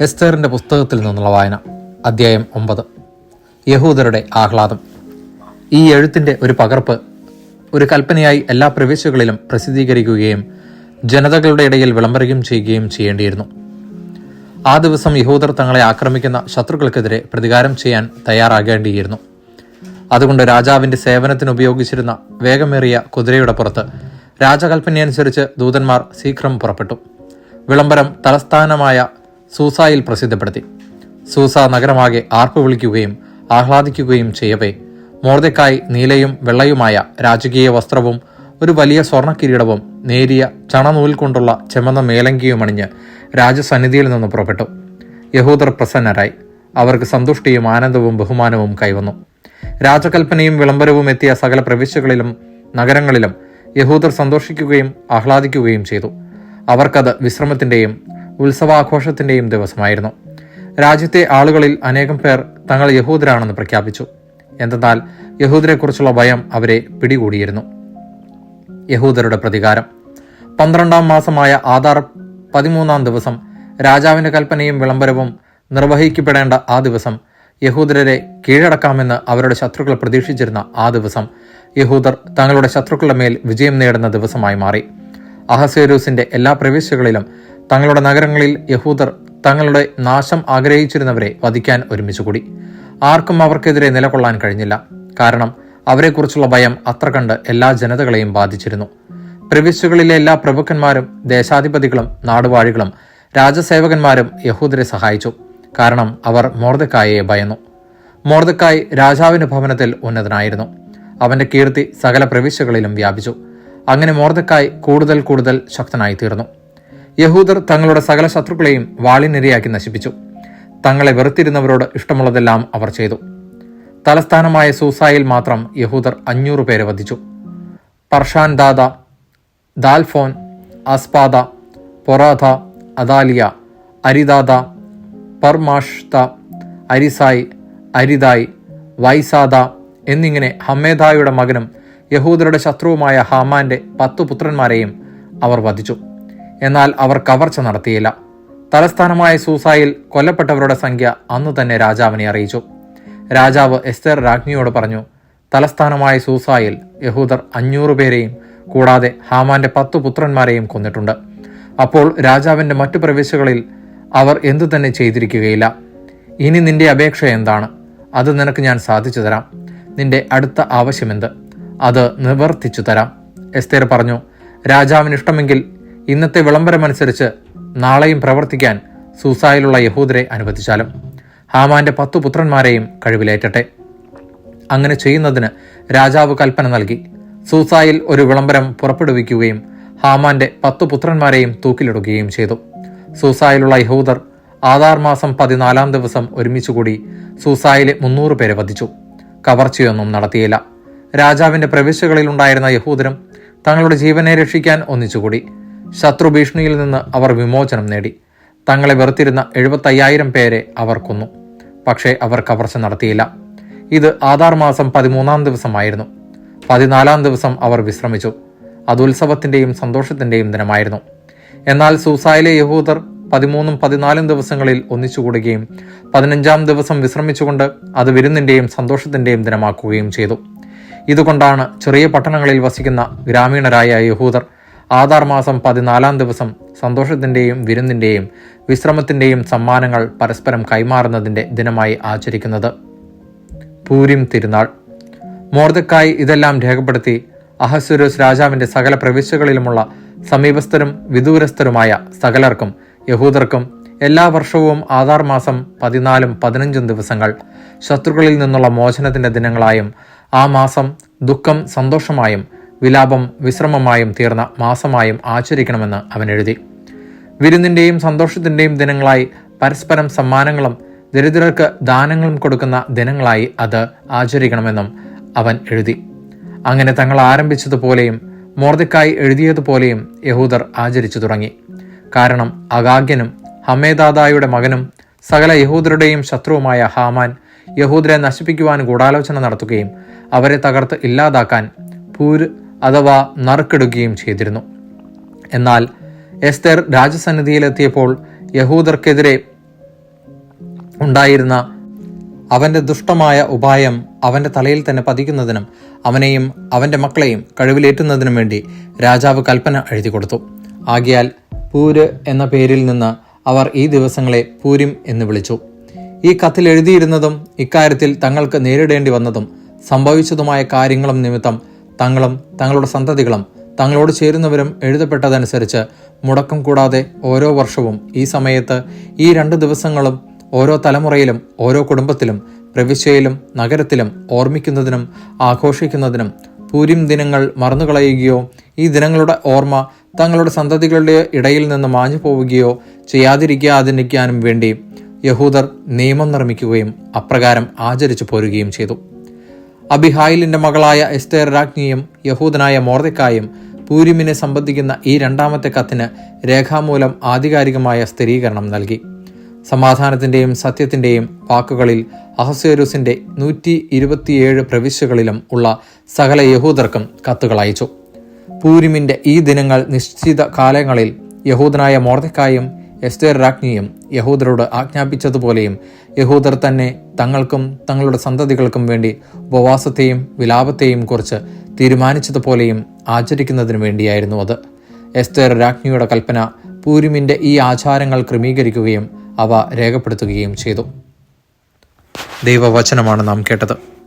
എസ്തേറിന്റെ പുസ്തകത്തിൽ നിന്നുള്ള വായന അദ്ധ്യായം ഒമ്പത്. യഹൂദരുടെ ആഹ്ലാദം. ഈ എഴുത്തിന്റെ ഒരു പകർപ്പ് ഒരു കൽപ്പനയായി എല്ലാ പ്രവിശ്യകളിലും പ്രസിദ്ധീകരിക്കുകയും ജനതകളുടെ ഇടയിൽ വിളംബരയും ചെയ്യുകയും ചെയ്യേണ്ടിയിരുന്നു. ആ ദിവസം യഹൂദർ തങ്ങളെ ആക്രമിക്കുന്ന ശത്രുക്കൾക്കെതിരെ പ്രതികാരം ചെയ്യാൻ തയ്യാറാകേണ്ടിയിരുന്നു. അതുകൊണ്ട് രാജാവിന്റെ സേവനത്തിന് ഉപയോഗിച്ചിരുന്ന വേഗമേറിയ കുതിരയുടെ പുറത്ത് രാജകൽപ്പനയനുസരിച്ച് ദൂതന്മാർ ശീഘ്രം പുറപ്പെട്ടു. വിളംബരം തലസ്ഥാനമായ സൂസായിൽ പ്രസിദ്ധപ്പെടുത്തി. സൂസ നഗരമാകെ ആർപ്പ് വിളിക്കുകയും ആഹ്ലാദിക്കുകയും ചെയ്യവേ. മോർദക്കായി നീലയും വെള്ളയുമായ രാജകീയ വസ്ത്രവും ഒരു വലിയ സ്വർണ കിരീടവും നേരിയ ചണനൂൽ കൊണ്ടുള്ള ചെമന്ന മേലങ്കിയും അണിഞ്ഞ് രാജസന്നിധിയിൽ നിന്ന് പുറപ്പെട്ടു. യഹൂദർ പ്രസന്നരായി. അവർക്ക് സന്തുഷ്ടിയും ആനന്ദവും ബഹുമാനവും കൈവന്നു. രാജകൽപ്പനയും വിളംബരവും എത്തിയ സകല പ്രവിശ്യകളിലും നഗരങ്ങളിലും യഹൂദർ സന്തോഷിക്കുകയും ആഹ്ലാദിക്കുകയും ചെയ്തു. അവർക്കത് വിശ്രമത്തിന്റെയും ഉത്സവാഘോഷത്തിന്റെയും ദിവസമായിരുന്നു. രാജ്യത്തെ ആളുകളിൽ അനേകം പേർ തങ്ങൾ യഹൂദരാണെന്ന് പ്രഖ്യാപിച്ചു. എന്തെന്നാൽ യഹൂദരെക്കുറിച്ചുള്ള ഭയം അവരെ പിടികൂടിയിരുന്നു. യഹൂദരുടെ പ്രതികാരം. പന്ത്രണ്ടാം മാസമായ ആധാർ പതിമൂന്നാം ദിവസം രാജാവിന്റെ കൽപ്പനയും വിളംബരവും നിർവഹിക്കപ്പെടേണ്ട ആ ദിവസം യഹൂദരെ കീഴടക്കാമെന്ന് അവരുടെ ശത്രുക്കൾ പ്രതീക്ഷിച്ചിരുന്ന ആ ദിവസം യഹൂദർ തങ്ങളുടെ ശത്രുക്കളുടെ മേൽ വിജയം നേടുന്ന ദിവസമായി മാറി. അഹസേരൂസിന്റെ എല്ലാ പ്രവിശ്യകളിലും തങ്ങളുടെ നഗരങ്ങളിൽ യഹൂദർ തങ്ങളുടെ നാശം ആഗ്രഹിച്ചിരുന്നവരെ വധിക്കാൻ ഒരുമിച്ചു കൂടി ആർക്കും അവർക്കെതിരെ നിലകൊള്ളാൻ കഴിഞ്ഞില്ല. കാരണം അവരെക്കുറിച്ചുള്ള ഭയം അത്ര കണ്ട് എല്ലാ ജനതകളെയും ബാധിച്ചിരുന്നു. പ്രവിശ്യകളിലെ എല്ലാ പ്രഭുക്കന്മാരും ദേശാധിപതികളും നാടുവാഴികളും രാജസേവകന്മാരും യഹൂദരെ സഹായിച്ചു. കാരണം അവർ മോർദക്കായെ ഭയന്നു. മോർദക്കായ് രാജാവിന്റെ ഭവനത്തിൽ ഉന്നതനായിരുന്നു. അവന്റെ കീർത്തി സകല പ്രവിശ്യകളിലും വ്യാപിച്ചു. അങ്ങനെ മോർദക്കായ് കൂടുതൽ കൂടുതൽ ശക്തനായി തീർന്നു യഹൂദർ തങ്ങളുടെ സകല ശത്രുക്കളെയും വാളിനിരയാക്കി നശിപ്പിച്ചു. തങ്ങളെ വെറുത്തിരുന്നവരോട് ഇഷ്ടമുള്ളതെല്ലാം അവർ ചെയ്തു. തലസ്ഥാനമായ സൂസായിൽ മാത്രം യഹൂദർ അഞ്ഞൂറ് പേരെ വധിച്ചു. പർഷാൻ ദാദ ദാൽഫോൻ അസ്പാദ പൊറാഥ അദാലിയ അരിദാദ പർമാഷ്ത അരിസായ് അരിദായ് വൈസാദ എന്നിങ്ങനെ ഹമ്മേദായുടെ മകനും യഹൂദരുടെ ശത്രുവുമായ ഹാമാന്റെ പത്തു പുത്രന്മാരെയും അവർ വധിച്ചു. എന്നാൽ അവർ കവർച്ച നടത്തിയില്ല. തലസ്ഥാനമായ സൂസായിൽ കൊല്ലപ്പെട്ടവരുടെ സംഖ്യ അന്നു തന്നെ രാജാവിനെ അറിയിച്ചു. രാജാവ് എസ്തർ രാജ്ഞിയോട് പറഞ്ഞു തലസ്ഥാനമായ സൂസായിൽ യഹൂദർ അഞ്ഞൂറ് പേരെയും കൂടാതെ ഹാമാന്റെ പത്തു പുത്രന്മാരെയും കൊന്നിട്ടുണ്ട്. അപ്പോൾ രാജാവിന്റെ മറ്റു പ്രവിശ്യകളിൽ അവർ എന്തു തന്നെ ചെയ്തിരിക്കുകയില്ല. ഇനി നിന്റെ അപേക്ഷ എന്താണ്? അത് നിനക്ക് ഞാൻ സാധിച്ചു തരാം. നിന്റെ അടുത്ത ആവശ്യമെന്ത്? അത് നിവർത്തിച്ചു തരാം. എസ്തേർ പറഞ്ഞു രാജാവിന് ഇഷ്ടമെങ്കിൽ ഇന്നത്തെ വിളംബരമനുസരിച്ച് നാളെയും പ്രവർത്തിക്കാൻ സൂസായിലുള്ള യഹൂദരെ അനുവദിച്ചാലും ഹാമാന്റെ പത്തു പുത്രന്മാരെയും കഴിവിലേറ്റട്ടെ. അങ്ങനെ ചെയ്യുന്നതിന് രാജാവ് കൽപ്പന നൽകി. സൂസായിൽ ഒരു വിളംബരം പുറപ്പെടുവിക്കുകയും ഹാമാന്റെ പത്തു പുത്രന്മാരെയും തൂക്കിലിടുകയും ചെയ്തു. സൂസായിലുള്ള യഹൂദർ ആധാർ മാസം പതിനാലാം ദിവസം ഒരുമിച്ചുകൂടി സൂസായിലെ മുന്നൂറ് പേരെ വധിച്ചു. കവർച്ചയൊന്നും നടത്തിയില്ല. രാജാവിന്റെ പ്രവിശ്യകളിലുണ്ടായിരുന്ന യഹൂദരും തങ്ങളുടെ ജീവനെ രക്ഷിക്കാൻ ഒന്നിച്ചുകൂടി. ശത്രു ഭീഷണിയിൽ നിന്ന് അവർ വിമോചനം നേടി. തങ്ങളെ വെറുത്തിരുന്ന എഴുപത്തയ്യായിരം പേരെ അവർ കൊന്നു. പക്ഷേ അവർ കവർച്ച നടത്തിയില്ല. ഇത് ആധാർ മാസം പതിമൂന്നാം ദിവസമായിരുന്നു. പതിനാലാം ദിവസം അവർ വിശ്രമിച്ചു. അത് ഉത്സവത്തിന്റെയും സന്തോഷത്തിന്റെയും ദിനമായിരുന്നു. എന്നാൽ സൂസായിലെ യഹൂദർ പതിമൂന്നും പതിനാലും ദിവസങ്ങളിൽ ഒന്നിച്ചുകൂടുകയും പതിനഞ്ചാം ദിവസം വിശ്രമിച്ചുകൊണ്ട് അത് വിരുന്നിന്റെയും സന്തോഷത്തിന്റെയും ദിനമാക്കുകയും ചെയ്തു. ഇതുകൊണ്ടാണ് ചെറിയ പട്ടണങ്ങളിൽ വസിക്കുന്ന ഗ്രാമീണരായ യഹൂദർ ആധാർ മാസം പതിനാലാം ദിവസം സന്തോഷത്തിന്റെയും വിരുന്നിന്റെയും വിശ്രമത്തിന്റെയും സമ്മാനങ്ങൾ പരസ്പരം കൈമാറുന്നതിന്റെ ദിനമായി ആചരിക്കുന്നത്. പൂരിം തിരുനാൾ. മോർദക്കായി ഇതെല്ലാം രേഖപ്പെടുത്തി അഹസുരോസ് രാജാവിന്റെ സകല പ്രവിശ്യകളിലുമുള്ള സമീപസ്ഥരും വിദൂരസ്ഥരുമായ സകലർക്കും യഹൂദർക്കും എല്ലാ വർഷവും ആധാർ മാസം പതിനാലും പതിനഞ്ചും ദിവസങ്ങൾ ശത്രുക്കളിൽ നിന്നുള്ള മോചനത്തിന്റെ ദിനങ്ങളായും ആ മാസം ദുഃഖം സന്തോഷമായും വിലാപം വിശ്രമമായും തീർന്ന മാസമായും ആചരിക്കണമെന്ന് അവൻ എഴുതി. വിരുന്നിന്റെയും സന്തോഷത്തിന്റെയും ദിനങ്ങളായി പരസ്പരം സമ്മാനങ്ങളും ദരിദ്രർക്ക് ദാനങ്ങളും കൊടുക്കുന്ന ദിനങ്ങളായി അത് ആചരിക്കണമെന്നും അവൻ എഴുതി. അങ്ങനെ തങ്ങൾ ആരംഭിച്ചതുപോലെയും മോർദിക്കായി എഴുതിയതുപോലെയും യഹൂദർ ആചരിച്ചു തുടങ്ങി. കാരണം അഗാഗ്യനും ഹമേദാദായുടെ മകനും സകല യഹൂദരുടെയും ശത്രുവുമായ ഹാമാൻ യഹൂദരെ നശിപ്പിക്കുവാൻ ഗൂഢാലോചന നടത്തുകയും അവരെ തകർത്ത് ഇല്ലാതാക്കാൻ പൂര് അഥവാ നറുക്കെടുക്കുകയും ചെയ്തിരുന്നു. എന്നാൽ എസ്തർ രാജസന്നിധിയിലെത്തിയപ്പോൾ യഹൂദർക്കെതിരെ ഉണ്ടായിരുന്ന അവന്റെ ദുഷ്ടമായ ഉപായം അവന്റെ തലയിൽ തന്നെ പതിക്കുന്നതിനും അവനെയും അവന്റെ മക്കളെയും കഴിവിലേറ്റുന്നതിനും വേണ്ടി രാജാവ് കൽപ്പന എഴുതി കൊടുത്തു. ആകിയാൽ പൂര് എന്ന പേരിൽ നിന്ന് അവർ ഈ ദിവസങ്ങളെ പൂരിം എന്ന് വിളിച്ചു. ഈ കത്തിൽ എഴുതിയിരുന്നതും ഇക്കാര്യത്തിൽ തങ്ങൾക്ക് നേരിടേണ്ടി വന്നതും സംഭവിച്ചതുമായ കാര്യങ്ങളും നിമിത്തം തങ്ങളും തങ്ങളുടെ സന്തതികളും തങ്ങളോട് ചേരുന്നവരും എഴുതപ്പെട്ടതനുസരിച്ച് മുടക്കം കൂടാതെ ഓരോ വർഷവും ഈ സമയത്ത് ഈ രണ്ട് ദിവസങ്ങളും ഓരോ തലമുറയിലും ഓരോ കുടുംബത്തിലും പ്രവിശ്യയിലും നഗരത്തിലും ഓർമ്മിക്കുന്നതിനും ആഘോഷിക്കുന്നതിനും പൂരിം ദിനങ്ങൾ മറന്നുകളയുകയോ ഈ ദിനങ്ങളുടെ ഓർമ്മ തങ്ങളുടെ സന്തതികളുടെ ഇടയിൽ നിന്ന് മാഞ്ഞു പോവുകയോ ചെയ്യാതിരിക്കാതിരിക്കാനും വേണ്ടി യഹൂദർ നിയമം നിർമ്മിക്കുകയും അപ്രകാരം ആചരിച്ചു പോരുകയും ചെയ്തു. അബിഹായിലിന്റെ മകളായ എസ്തേർ രാജ്ഞിയും യഹൂദനായ മോർദക്കായും പൂരിമിനെ സംബന്ധിക്കുന്ന ഈ രണ്ടാമത്തെ കത്തിന് രേഖാമൂലം ആധികാരികമായ സ്ഥിരീകരണം നൽകി. സമാധാനത്തിന്റെയും സത്യത്തിന്റെയും വാക്കുകളിൽ അഹസ്വേരുസിന്റെ നൂറ്റി ഇരുപത്തിയേഴ് പ്രവിശ്യകളിലും ഉള്ള സകല യഹൂദർക്കും കത്തുകൾ അയച്ചു. പൂരിമിന്റെ ഈ ദിനങ്ങൾ നിശ്ചിത കാലങ്ങളിൽ യഹൂദനായ മോർദക്കായും എസ്തേർ രാജ്ഞിയും യഹൂദരോട് ആജ്ഞാപിച്ചതുപോലെയും യഹൂദർ തന്നെ തങ്ങൾക്കും തങ്ങളുടെ സന്തതികൾക്കും വേണ്ടി ഉപവാസത്തെയും വിലാപത്തെയും കുറിച്ച് തീരുമാനിച്ചതുപോലെയും ആചരിക്കുന്നതിനു വേണ്ടിയായിരുന്നു അത്. എസ്തേർ രാജ്ഞിയുടെ കൽപ്പന പൂരിമിന്റെ ഈ ആചാരങ്ങൾ ക്രമീകരിക്കുകയും അവ രേഖപ്പെടുത്തുകയും ചെയ്തു. ദൈവവചനമാണ് നാം കേട്ടത്.